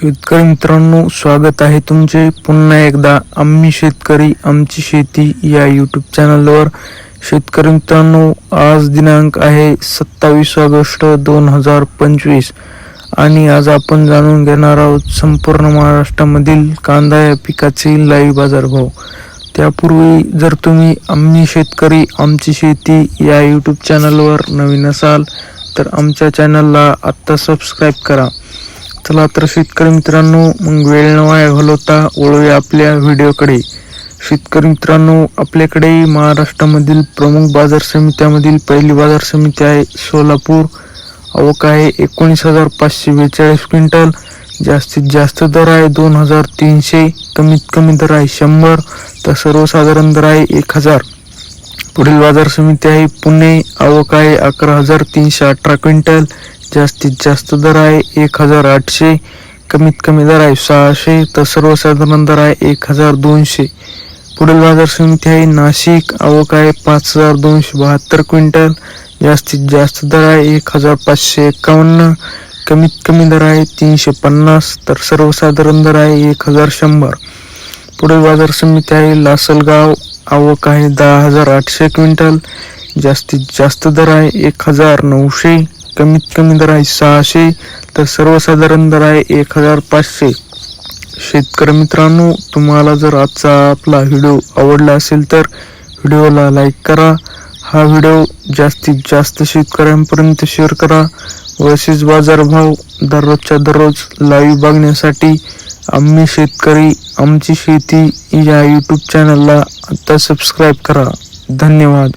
शेतकरी मित्रांनो स्वागत आहे तुमचे. पुन्हा एकदा आम्ही शेतकरी आमची शेती या यूट्यूब चॅनलवर शेतकरी मित्रांनो आज दिनांक आहे सत्तावीस ऑगस्ट दोन हजार पंचवीस. आणि आज आपण जाणून घेणार आहोत संपूर्ण महाराष्ट्रामधील कांदा या पिकाचे लाईव्ह बाजारभाव. त्यापूर्वी जर तुम्ही आम्ही शेतकरी आमची शेती या यूट्यूब चॅनलवर नवीन असाल तर आमच्या चॅनलला आत्ता सबस्क्राईब करा. चला तर शेतकरी मित्रांनो मग वेळ न वाया घालवता वळूया आपल्या व्हिडिओकडे. शेतकरी मित्रांनो आपल्याकडे महाराष्ट्रामधील प्रमुख बाजार समित्यामधील पहिली बाजार समिती आहे सोलापूर. आवक आहे एकोणीस हजार पाचशे बेचाळीस क्विंटल. जास्तीत जास्त दर आहे दोन हजार तीनशे कमीत कमी दर आहे शंभर तर सर्वसाधारण दर आहे एक हजार. पुढील बाजार समिती आहे पुणे. आवक आहे अकरा हजार तीनशे अठरा क्विंटल. जास्तीत जास्त दर आहे एक हजार आठशे कमीत कमी दर आहे सहाशे तर सर्वसाधारण दर आहे एक हजार दोनशे. पुढील बाजार समिती आहे नाशिक आवक आहे पाच हजार दोनशे बहात्तर क्विंटल. जास्तीत जास्त दर आहे एक हजार पाचशे एकावन्न कमीत कमी दर आहे तीनशे पन्नास तर सर्वसाधारण दर आहे एक हजार शंभर. पुढील बाजार समिती आहे लासलगाव आवक आहे दहा हजार आठशे क्विंटल. जास्तीत जास्त दर आहे एक हजार नऊशे. कमीत कमी दर आहे सहाशे तर सर्वसाधारण दर आहे एक हजार पाचशे. शेतकरी मित्रांनो तुम्हाला जर आजचा आपला व्हिडिओ आवडला असेल तर व्हिडिओला लाईक करा. हा व्हिडिओ जास्तीत जास्त शेतकऱ्यांपर्यंत शेअर करा. व बाजारभाव दररोजच्या दररोज लाईव्ह बघण्यासाठी आम्ही शेतकरी आमची शेती या यूट्यूब चॅनलला आता सबस्क्राईब करा. धन्यवाद.